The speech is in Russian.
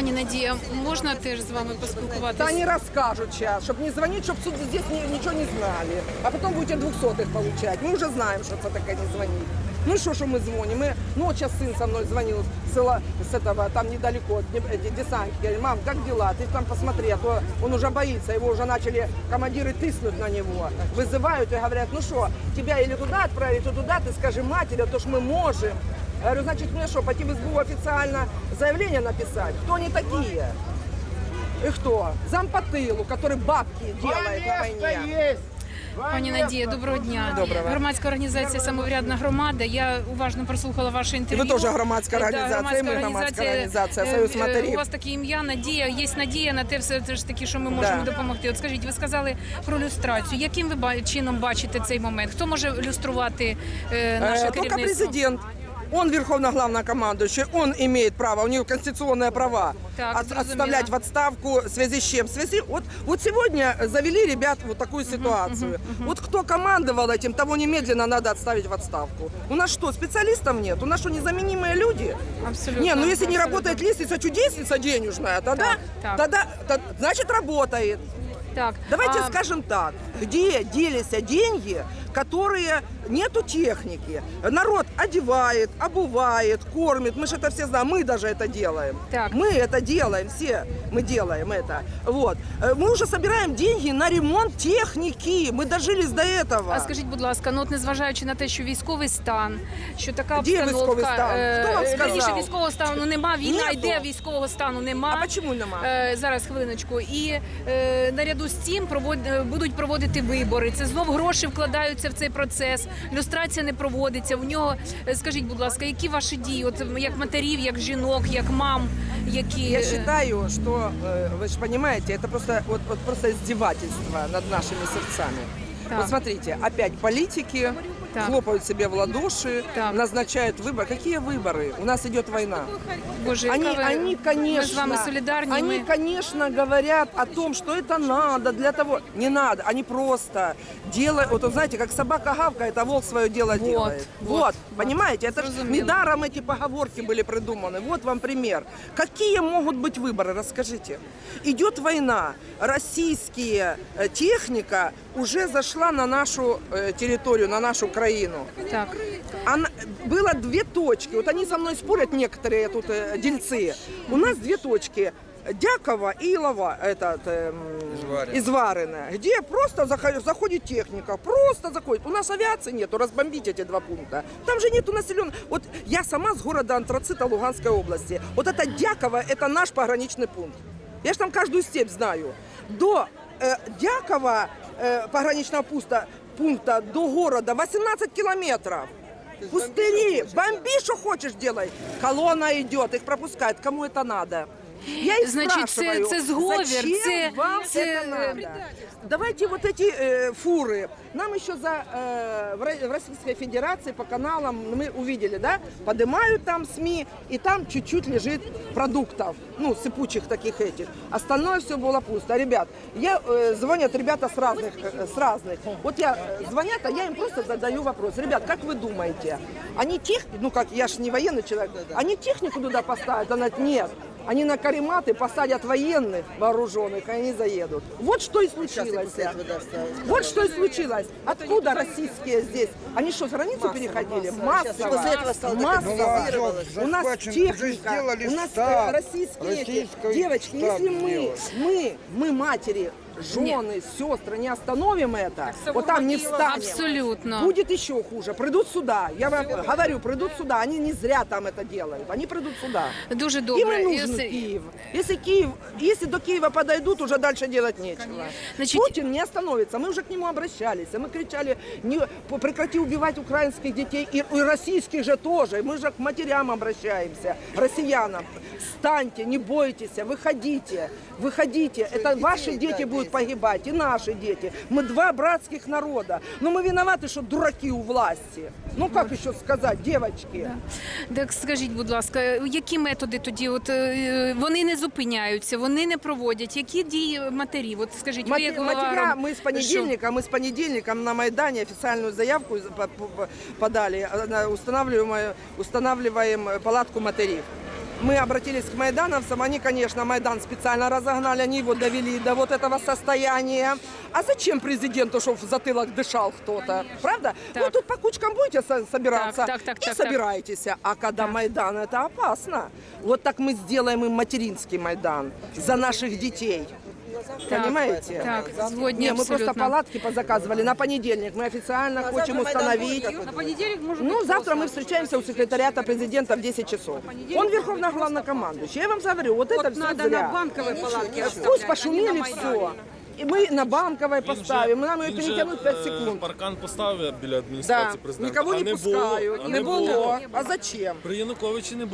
Пані Надія, можна теж з вами Да поспілкуватися? они расскажут сейчас, чтобы не звонить, чтобы суд здесь ни- ничего не знали. А потом будете двухсотых получать. Мы уже знаем, что это такое не звонить. Ну что, что мы звоним? Мы, ну вот сейчас сын со мной звонил с, села- с этого, там недалеко, от Днеп- эти десантники. Говорит, мам, как дела? Ты там посмотри, а то он уже боится, его уже начали командиры тыснуть на него. Вызывают и говорят, ну что, тебя или туда отправить, то туда, ты скажи матери, а то ж мы можем. Я говорю, значит, мне что, пойти в СБУ официально заявление написать? Кто они такие? И кто? Зам по тылу, который бабки делает на войне. Пані Надія, доброго дня. Доброго. Громадська організація Самоврядна громада. Я уважно прослухала ваше інтерв'ю. Ви теж громадська Да, організація, і ми громадська організація, Е, Союз е, матерів. У вас таке ім'я, Надія. Є надія на те, все те ж таки, що ми можемо Да. допомогти. От скажіть, ви сказали про люстрацію. Яким ви ба- чином бачите цей момент? Хто може люструвати е, наше Э, Только керівництво? президент. Он верховно главнокомандующий, он имеет право, у него конституционные права Так, от- отставлять в отставку в связи с чем? В связи, вот, вот сегодня завели ребят вот такую ситуацию. Вот кто командовал этим, того немедленно надо отставить в отставку. У нас что, специалистов нет? У нас что, незаменимые люди? Абсолютно. Не, ну если не абсолютно. работает лестница чудесница денежная, тогда, Так, так. тогда, то- значит работает. Так, Давайте а, скажем так, где делись деньги, которые нету техники. Народ одевает, обувает, кормит. Мы же это все знаем, мы даже это делаем. Так. Мы это делаем, все мы делаем это. Вот. Э, Мы уже собираем деньги на ремонт техники. Мы дожились до этого. А скажіть, будь ласка, ну от незважаючи на те, що військовий стан, що така Де обстановка, військовий стан? е, Хто вам сказав? раніше військового стану нема, війна Нету. йде, військового стану нема. А почему нема? Е, зараз хвилиночку. І е, наряду з цим провод, е, будуть проводити вибори. Це знов гроші вкладаються в цей процес. Люстрація не проводиться. У нього е, скажіть, будь ласка, які ваші дії? От як матерів, як жінок, як мам, які Я е, считаю, что э, вы же понимаете, это просто вот, вот просто издевательство над нашими сердцами. Так. Вот смотрите, опять политики Так. хлопают себе в ладоши, Так. назначают выборы. Какие выборы? У нас идет война. Боже, Они, яка ви- они, конечно, ми з вами солідарні. они, ми... конечно, говорят о том, что это надо для того. Не надо, они просто делают, вот знаете, как собака гавкает, а волк свое дело Вот, делает. вот, Вот, понимаете, это же Зрозуміло. недаром эти поговорки были придуманы. Вот вам пример. Какие могут быть выборы, расскажите. Идет война, российские э, техника уже зашла на нашу э, территорию, на нашу краину. Так. Она, было две точки. Вот они со мной спорят, некоторые тут э, дельцы. У нас две точки. Дякова и Илова, этот, эм, Изварина, где просто захо- заходит техника, просто заходит. У нас авиации нету, разбомбить эти два пункта. Там же нету населенных. Вот я сама с города Антрацита Луганской области. Вот это Дяково, это наш пограничный пункт. Я же там каждую степь знаю. До э, Дякова, пограничного пуста, пункта, до города 18 километров. Пустыри, бомби, что хочешь делай. Колонна идет, их пропускают. Кому это надо? Я их Значит, спрашиваю, це- це зговір, зачем це- вам це, это надо? Давайте вот эти э, фуры. Нам еще за, э, в Ро- в Российской Федерации по каналам мы увидели, да, поднимают там СМИ, и там чуть-чуть лежит продуктов, ну, сыпучих таких этих. Остальное все было пусто. Ребят, я, э, звонят ребята с разных, э, с разных. Вот я, э, звонят, а я им просто задаю вопрос. Ребят, как вы думаете, они тех, ну как, я ж не военный человек, они технику туда поставят? Она говорит, нет. Они на карематы посадят военных вооруженных, и они заедут. Вот что и случилось. Вот что и случилось. Откуда российские здесь? Они что, границу переходили? Массово. Массово. активизировалось. У нас техника, у нас штаб, российские девочки, штаб если мы, мы, мы матери, жены, сестры, не остановим это, вот там не встанем. Абсолютно. Будет еще хуже. Придут сюда. Я вам говорю, придут сюда. Они не зря там это делают. Они придут сюда. Дуже Им добре. и нужен Если- Киев. Если Киев, если до Киева подойдут, уже дальше делать нечего. Значит- Путин не остановится. Мы уже к нему обращались. Мы кричали, не, прекрати убивать украинских детей и, и российских же тоже. Мы же к матерям обращаемся, россиянам. Встаньте, не бойтесь, выходите, выходите. Это ваши дети будут погибать и наши дети. Мы два братских народа. Но мы виноваты, что дураки у власти. Ну как еще сказать, девочки? Так скажіть, будь ласка, які методи тоді? От е, вони не зупиняються, вони не проводять. Які дії матерів? От скажіть, ви як Мати- голова Матеря, ром- мы с понедельника, мы с понедельником на Майдане официальную заявку за- по- по- подали, э, на- устанавливаем, устанавливаем палатку матерей. Мы обратились к майдановцам, они, конечно, Майдан специально разогнали, они его довели до вот этого состояния. А зачем президенту, чтобы в затылок дышал кто-то? Правда? Так. Вот тут по кучкам будете со- собираться Так, так, так, и так, так. собирайтесь. А когда Майдан, это опасно. Вот так мы сделаем им материнский Майдан за наших детей. Понимаете? Так, згодні Не, мы просто абсолютно. палатки позаказывали на понедельник. Мы официально хотим установить. На понедельник может Ну, быть завтра мы просто. встречаемся у секретариата президента в 10 часов. Он верховный главнокомандующий. Я вам говорю, вот, это Вот все надо на зря. банковой палатке Пусть оставлять, а не пошумели на все. Майдане. И мы на банковой поставим, мы нам ее Він же, перетянуть 5 е, секунд. Паркан поставив біля Да, адміністрації президента. никого а не не пускают. Було, а не было. А зачем? При Януковичі не було.